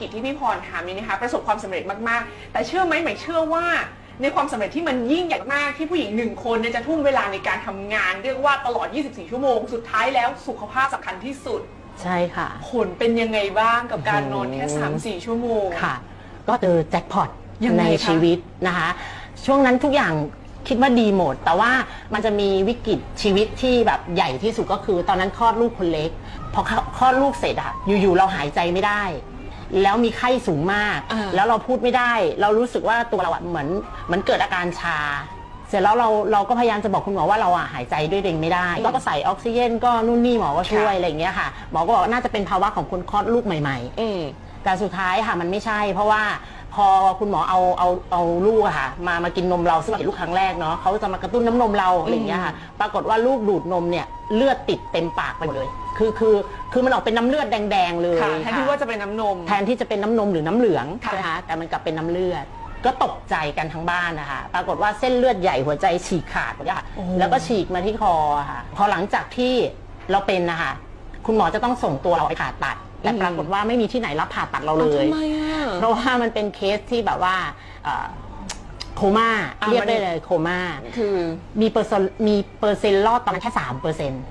กิจที่พี่พรทำนี่นะคะประสบความสำเร็จมากๆ แต่เชื่อไหมหมายเชื่อว่า ในความสำเร็จที่มันยิ่งใหญ่มากที่ผู้หญิงหนึ่งคนเนี่ยจะทุ่มเวลาในการทำงาน เรียกว่าตลอด 24 ชั่วโมง สุดท้ายแล้วสุขภาพสำคัญที่สุด ใช่ค่ะ ผลเป็นยังไงบ้างกับการนอนแค่โอ้โห3-4ชั่วโมง ค่ะ ก็เจอแจ็คพอตยังไงในคะชีวิตนะคะ ช่วงนั้นทุกอย่างคิดว่าดีหมด แต่ว่ามันจะมีวิกฤตชีวิตที่แบบใหญ่ที่สุดก็คือ ตอนนั้นคลอดลูกคนเล็ก พอคลอดลูกเสร็จอะอยู่ๆเราหายใจไม่ได้ แล้วมีไข้สูงมาก อ่า แล้วเราพูดไม่ได้ เรารู้สึกว่าตัวเราอะเหมือนเหมือนเกิดอาการชา เสร็จแล้วเราเราก็พยายามจะบอกคุณหมอว่าเราอะหายใจด้วยตัวเองไม่ได้ก็ใส่ออกซิเจนก็นู่นนี่หมอก็ช่วยอะไรอย่างเงี้ยค่ะหมอก็บอกว่าน่าจะเป็นภาวะของคนคลอดลูกใหม่ ๆ อืม แต่สุดท้ายค่ะมันไม่ใช่ เพราะว่าพอคุณหมอเอาเอาเอาลูกอะค่ะ มามากินนมเราซึ่งเราเห็นลูกครั้งแรกเนาะเขาจะมากระตุ้นน้ำนมเราอะไรอย่างเงี้ยค่ะ ปรากฏว่าลูกดูดนมเนี่ยเลือดติดเต็มปากไปหมดเลย คือคือคือมันออกเป็นน้ำเลือดแดงๆเลยค่ะแทนที่ค่ะว่าจะเป็นน้ำนม แทนที่จะเป็นน้ำนมหรือน้ำเหลืองค่ะใช่ไหมคะแต่มันกลับเป็นน้ำเลือด ก็ตกใจกันทั้งบ้านนะคะปรากฏว่าเส้นเลือดใหญ่หัวใจฉีกขาดหมดเลยค่ะแล้วก็ฉีกมาที่คอค่ะ พอหลังจากที่เราเป็นนะคะคุณหมอจะต้องส่งตัวเราไปผ่าตัด แต่ปรากฏว่าไม่มีที่ไหนรับผ่าตัดเราเลยทำไมอะ เพราะว่ามันเป็นเคสที่แบบว่าเอ่อโคม่าอะเรียกมันได้เลยโคม่า คือ มีเปอร์เซ็นต์มีเปอร์เซ็นต์รอดประมาณแค่สามเปอร์เซ็นต์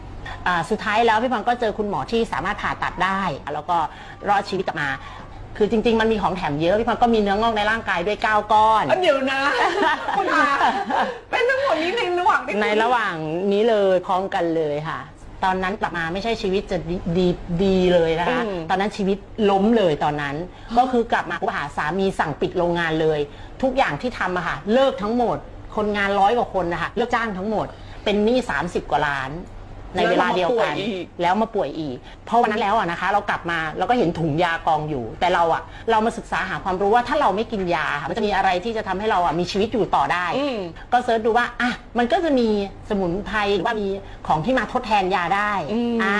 สุดท้ายแล้วพี่พังก็เจอคุณหมอที่สามารถผ่าตัดได้ แล้วก็รอดชีวิตกลับมา คือจริง ๆ มันมีของแถมเยอะพี่พังก็มีเนื้องอกในร่างกายด้วย9ก้อน อันเดี๋ยวนะ คุณอาเป็นทั้งหมดนี้ในระหว่างที่คุณในระหว่างนี้เลยพร้อมกันเลยค่ะ ตอนนั้นกลับมาไม่ใช่ชีวิตจะดีดีดีเลยนะคะอืมตอนนั้นชีวิตล้มเลยตอนนั้น ก็คือกลับมาปุ๊บหาสามีสั่งปิดโรงงานเลย ทุกอย่างที่ทำอะค่ะเลิกทั้งหมดคนงานร้อยกว่าคนนะคะเลิกจ้างทั้งหมดเป็นหนี้30 กว่าล้าน ในเวลาเดียวกัน แล้วมาป่วยอีกเพราะวันนั้นแล้วอะนะคะ เรากลับมาเราก็เห็นถุงยากองอยู่ แต่เราอะเรามาศึกษาหาความรู้ว่าถ้าเราไม่กินยาค่ะมันจะมีอะไรที่จะทำให้เราอะมีชีวิตอยู่ต่อได้อืมก็เซิร์ชดูว่าอะมันก็จะมีสมุนไพรหรือว่ามีของที่มาทดแทนยาได้อืมอ่า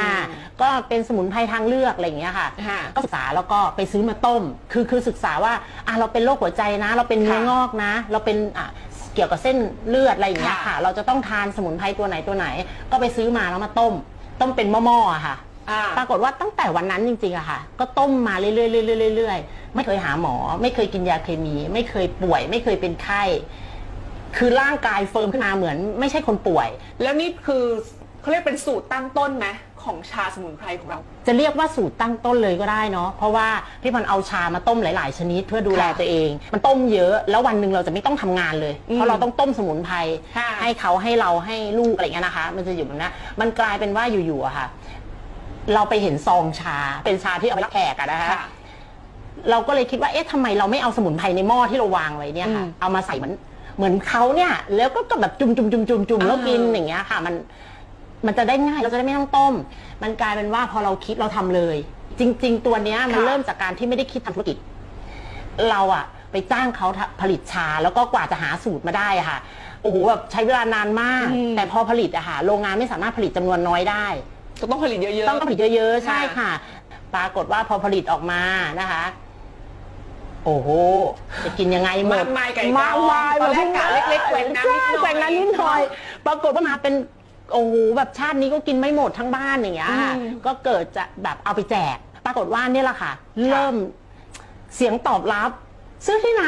ก็เป็นสมุนไพรทางเลือกอะไรอย่างเงี้ยค่ะค่ะ ก็ศึกษาแล้วก็ไปซื้อมาต้ม คือคือศึกษาว่าอะเราเป็นโรคหัวใจนะ เราเป็นเนื้อค่ะงอกนะ เราเป็นอะ เกี่ยวกับเส้นเลือดอะไรอย่างเงี้ยค่ะค่ะ เราจะต้องทานสมุนไพรตัวไหนตัวไหน ก็ไปซื้อมาแล้วมาต้ม ต้มเป็นหม้อๆอะค่ะ อ่า ปรากฏว่าตั้งแต่วันนั้นจริงๆอะค่ะ ก็ต้มมาเรื่อยๆเรื่อยๆเรื่อยๆไม่เคยหาหมอ ไม่เคยกินยาเคมี ไม่เคยป่วย ไม่เคยเป็นไข้ คือร่างกายเฟิร์มขึ้นมาเหมือน ไม่ใช่คนป่วย แล้วนี่คือเขาเรียกเป็นสูตรตั้งต้นไหม ของชาสมุนไพรของเรา จะเรียกว่าสูตรตั้งต้นเลยก็ได้เนาะเพราะว่าพี่พันธุ์เอาชามาต้มหลาย ๆ ชนิดเพื่อดูแลค่ะตัวเอง มันต้มเยอะ แล้ววันหนึ่งเราจะไม่ต้องทำงานเลยอืมเพราะเราต้องต้มสมุนไพรค่ะให้เขาให้เราให้ลูกอะไรอย่างเงี้ยนะคะ มันจะอยู่แบบนั้นมันกลายเป็นว่าอยู่ๆอะค่ะ เราไปเห็นซองชาเป็นชาที่เอาไปรับแขกอะนะคะค่ะเราก็เลยคิดว่าเอ๊ะทำไมเราไม่เอาสมุนไพรในหม้อที่เราวางไว้เนี่ยค่ะอืมเอามาใส่เหมือนเหมือนเขาเนี่ย แล้วก็แบบจุ่มจุ่มจุ่มจุ่มจุ่มอ่าแล้วกินอย่างเงี้ยค่ะ มัน มันจะได้ง่ายเราจะได้ไม่ต้องต้ม มันกลายเป็นว่าพอเราคิดเราทำเลย จริง ๆ ตัวเนี้ยมันค่ะ เริ่มจากการที่ไม่ได้คิดทำธุรกิจ เราอะไปจ้างเขาทำผลิตชาแล้วก็กว่าจะหาสูตรมาได้อะค่ะโอ้โหแบบใช้เวลานานมาก อืม แต่พอผลิตอะค่ะโรงงานไม่สามารถผลิตจำนวนน้อยได้ ก็ต้องผลิตเยอะๆต้องผลิตเยอะๆ ใช่ค่ะค่ะ ปรากฏว่าพอผลิตออกมานะคะ โอ้โห จะกินยังไงหมดมากมายไก่กองมากมายตอนแรกกะเล็กๆแกว่งน้ำนิดหน่อย ใช่แกว่งน้ำนิดหน่อย ปรากฏว่ามาเป็น โอ้โหแบบชาตินี้ก็กินไม่หมดทั้งบ้านอย่างเงี้ยค่ะอืมก็เกิดจะแบบเอาไปแจก ปรากฏว่าเนี่ยแหละค่ะ เริ่มเสียงตอบรับ ซื้อที่ไหน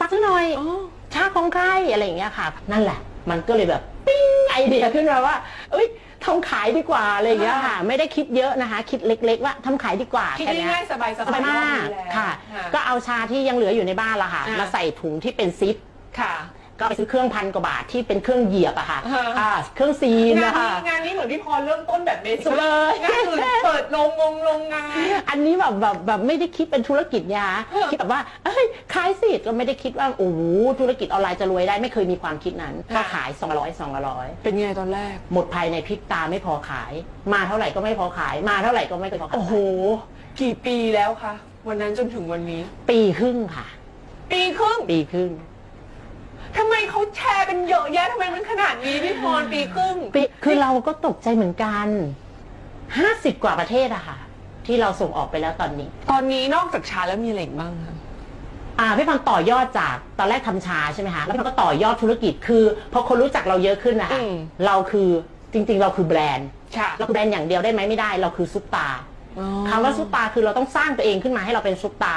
ตักให้หน่อยอ๋อชาของใครอะไรอย่างเงี้ยค่ะ นั่นแหละ มันก็เลยแบบปิ้งไอเดียขึ้นมาว่า เอ้ยทำขายดีกว่าอะไรอย่างเงี้ยค่ะ ไม่ได้คิดเยอะนะคะ คิดเล็ก ๆ ว่าทำขายดีกว่าคิดแค่เนี้ ง่ายๆสบายๆสบายมากดีแล้วค่ะค่ะ ก็เอาชาที่ยังเหลืออยู่ในบ้านละค่ะ อ่าม มาใส่ถุงที่เป็นซิปค่ะ ก็ไปซื้อเครื่องพันกว่าบาทที่เป็นเครื่องเหยียบอะค่ะอ่าอ่าเครื่องซีนงานนะคะนี้งานนี้เหมือนพี่พรเริ่มต้นแบบเบสิกสุดเลย งานอื่นเปิดโรงงงโรงงาน อันนี้แบบแบบแบบไม่ได้คิดเป็นธุรกิจยาเออ คิดแบบว่าเอ้ยขายสิก็ไม่ได้คิดว่าโอ้โหธุรกิจออนไลน์จะรวยได้ไม่เคยมีความคิดนั้นก็ขาย 200 200 เป็นไงตอนแรก หมดภายในพริบตาไม่พอขาย มาเท่าไหร่ก็ไม่พอขาย มาเท่าไหร่ก็ไม่เคยพอขายโอ้โห กี่ปีแล้วคะ วันนั้นจนถึงวันนี้ ปีครึ่งค่ะ ปีครึ่ง ปีครึ่งทำไม เขาแชร์กันเยอะแยะทำไมมันขนาดนี้พี่พรปีครึ่งปีคือเราก็ตกใจเหมือนกันห้าสิบกว่าประเทศอะค่ะ ที่เราส่งออกไปแล้วตอนนี้ ตอนนี้นอกจากชาแล้วมีอะไรอีกบ้างคะ อ่าพี่พันธุ์ต่อยอดจากตอนแรกทำชาใช่ไหมคะแล้วพี่พันธุ์ก็ต่อยอดธุรกิจคือพอคนรู้จักเราเยอะขึ้นนะคะอืม เราคือจริง ๆ เราคือแบรนด์ ค่ะเราคือแบรนด์อย่างเดียวได้ไหมไม่ได้ เราคือซุปตาอ๋อคำว่าซุปตาคือเราต้องสร้างตัวเองขึ้นมาให้เราเป็นซุปตา